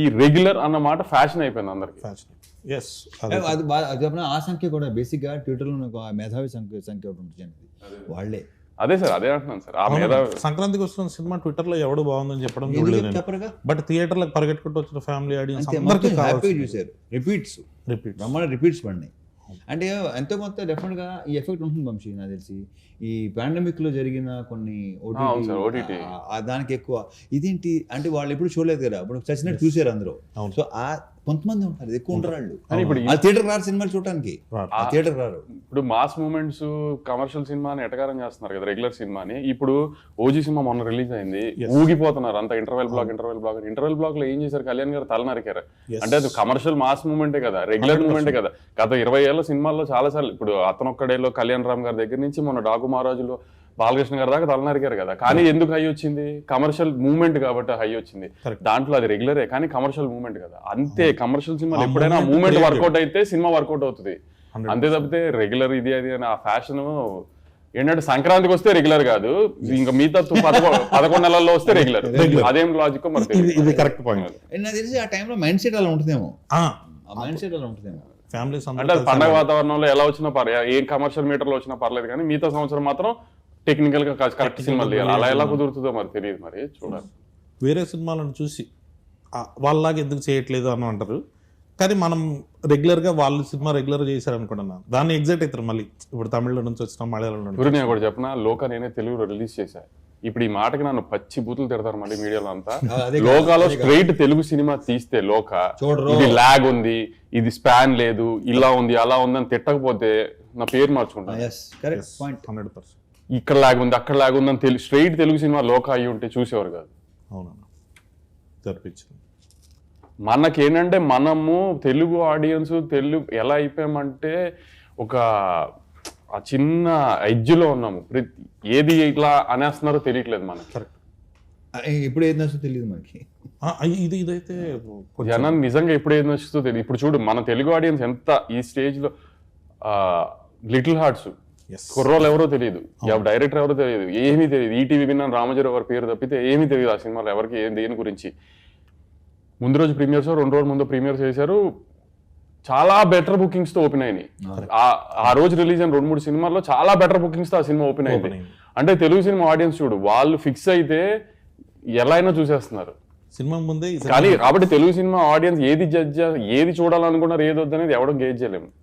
ఈ రెగ్యులర్ అన్న మాట ఫ్యాషన్ అయిపోయింది అందరికి. ఫ్యాషన్ ఎస్ అది అది చెప్పిన? ఆ సంఖ్య కూడా బేసిక్గా ట్విట్టర్లో నాకు ఆ మేధావి సంఖ్య సంఖ్య ఒకటి ఉంటుంది. వాళ్ళే. అదే సార్ అదే అంటున్నాను సార్. ఆ మీద సంక్రాంతికి వస్తున్న సినిమా ట్విట్టర్లో ఎవడు బాగుందని చెప్పడం చూడలేదు బట్ థియేటర్లకు పరిగెట్టుకుంటూ వచ్చిన ఫ్యామిలీ ఆడియన్స్ అందరికీ హ్యాపీగా చూశారు. రిపీట్స్ రిపీట్ బ్రహ్మాండ రిపీట్స్ పడినాయి. అంటే ఎంతో కొంత డెఫినెట్గా ఈ ఎఫెక్ట్ ఉంటుంది వంశీ నాకు తెలిసి. ఈ పాండమిక్లో జరిగిన కొన్ని దానికి ఎక్కువ. ఇదేంటి? అంటే వాళ్ళు ఎప్పుడు చూడలేదు కదా. ఇప్పుడు చచ్చినట్టు చూసారు అందరూ. సో ఆ కొంతమంది ఉంటారు ఎక్కువ ఉంటారు వాళ్ళు ఆ థియేటర్ రారు సినిమాలు చూడటానికి. ఆ థియేటర్ రారు. ఇప్పుడు మాస్ మూమెంట్స్ కమర్షియల్ సినిమాని ఎటకారం చేస్తున్నారు కదా రెగ్యులర్ సినిమాని. ఇప్పుడు ఓజీ సినిమా మొన్న రిలీజ్ అయింది. ఊగిపోతున్నారు అంత interval block interval block interval బ్లాక్లో ఏం చేశారు? కళ్యాణ్ గారు తల నరికారు. అంటే అది కమర్షియల్ మాస్ మూమెంటే కదా రెగ్యులర్ మూమెంటే కదా. గత ఇరవై ఏళ్ళ సినిమాల్లో చాలా సార్లు ఇప్పుడు అతనొక్కడేలో కళ్యాణ్ రామ్ గారి దగ్గర నుంచి మొన్న డాకు మహారాజులో బాలకృష్ణ గారి దాకా తల నరికారు కదా. కానీ ఎందుకు హై వచ్చింది? కమర్షియల్ మూమెంట్ కాబట్టి హై వచ్చింది. దాంట్లో అది రెగ్యులరే కానీ కమర్షియల్ మూమెంట్ కదా. అంతే కమర్షియల్ సినిమాలు ఆ ఎప్పుడైనా మూమెంట్ వర్కౌట్ అయితే సినిమా వర్కౌట్ అవుతుంది. 100%. అంతే తప్పితే రెగ్యులర్ ఇది అది అని ఆ ఫ్యాషన్ ఏంటంటే సంక్రాంతికి వస్తే రెగ్యులర్ కాదు. ఇంకా మిగతా పదకొండు నెలల్లో వస్తే రెగ్యులర్. అదేం లాజిక్ మరి ఇది ఇది కరెక్ట్ పాయింట్ నాకు తెలిసి ఆ టైంలో మైండ్ సెట్ అలా ఉంటుందేమో. ఆ. మైండ్ సెట్ అలా ఉంటుందేమో. ఫ్యామిలీస్ అంటే పండగ వాతావరణంలో ఎలా వచ్చినా పర్లేదు ఏ కమర్షియల్ మీటర్లో వచ్చినా పర్లేదు కానీ మిగతా సంవత్సరం మాత్రం టెక్నికల్గా కరెక్ట్ సినిమాలు తీయాలి. అలా ఎలా కుదురుతుందో మరి తెలియదు మరి చూడాలి. వేరే సినిమాలను చూసి వాళ్ళలాగా ఎందుకు చేయట్లేదు అని అంటారు. కానీ మనం రెగ్యులర్గా వాళ్ళు సినిమా రెగ్యులర్ చేశారు అనుకుంటున్నా దాన్ని ఎగ్జైట్ అవుతారు మళ్ళీ. ఇప్పుడు తమిళ నుంచి వచ్చిన మలయాళం నుంచి నేను కూడా చెప్పిన లోక నేనే తెలుగులో రిలీజ్ చేశా. ఇప్పుడు ఈ మాటకి నన్ను పచ్చి బూతులు తిడతారు మళ్ళీ మీడియాలో అంతా. లోకాలో. స్ట్రైట్ తెలుగు సినిమా తీస్తే లోక. ఇది లాగ్ ఉంది ఇది స్పాన్ లేదు ఇలా ఉంది అలా ఉంది అని తిట్టకపోతే నా పేరు మార్చుకుంటాను. ఇక్కడ లాగ్ ఉంది అక్కడ లాగ్ ఉంది అని తెలి స్ట్రైట్ తెలుగు సినిమా లోక అయ్యి ఉంటే చూసేవారు కాదు. అవునన్నా మనకేంటంటే మనము తెలుగు ఆడియన్స్ తెలుగు ఎలా అయిపోయామంటే ఒక ఆ చిన్న ఎడ్జ్లో ఉన్నాము. ప్రతి- ఏది ఇట్లా అనేస్తున్నారో తెలియట్లేదు మనకి. కరెక్ట్. ఇప్పుడు ఏది నచ్చో తెలియదు మనకి. ఇది ఇదైతే కొంచెం జనం నిజంగా ఎప్పుడు ఏది నచ్చుతుందో తెలియదు ఇప్పుడు చూడు మన తెలుగు ఆడియన్స్ ఎంత ఈ స్టేజ్లో లిటిల్ హార్ట్స్ కుర్రోలు ఎవరో తెలియదు. డైరెక్టర్ ఎవరో తెలియదు. ఏమీ తెలియదు. ఈటీవీ విన్నాను రామజీరావు గారి పేరు తప్పితే ఏమీ తెలియదు ఆ సినిమాలో ఎవరికి ఏం దేని గురించి. ముందు రోజు ప్రీమియర్స్ రెండు రోజుల ముందు ప్రీమియర్స్ చేశారు. చాలా బెటర్ బుకింగ్స్తో ఓపెన్ అయినాయి. ఆ- రోజు రిలీజ్ అయిన రెండు మూడు సినిమాల్లో చాలా బెటర్ బుకింగ్స్తో ఆ సినిమా ఓపెన్ అయింది. అంటే తెలుగు సినిమా ఆడియన్స్ చూడు వాళ్ళు ఫిక్స్ అయితే ఎలా అయినా చూసేస్తున్నారు. సినిమా ముందే కానీ కాబట్టి తెలుగు సినిమా ఆడియన్స్ ఏది జడ్జ్ ఏది చూడాలనుకున్నారు ఏది వద్దనేది ఎవడం గేజ్ చేయలేము.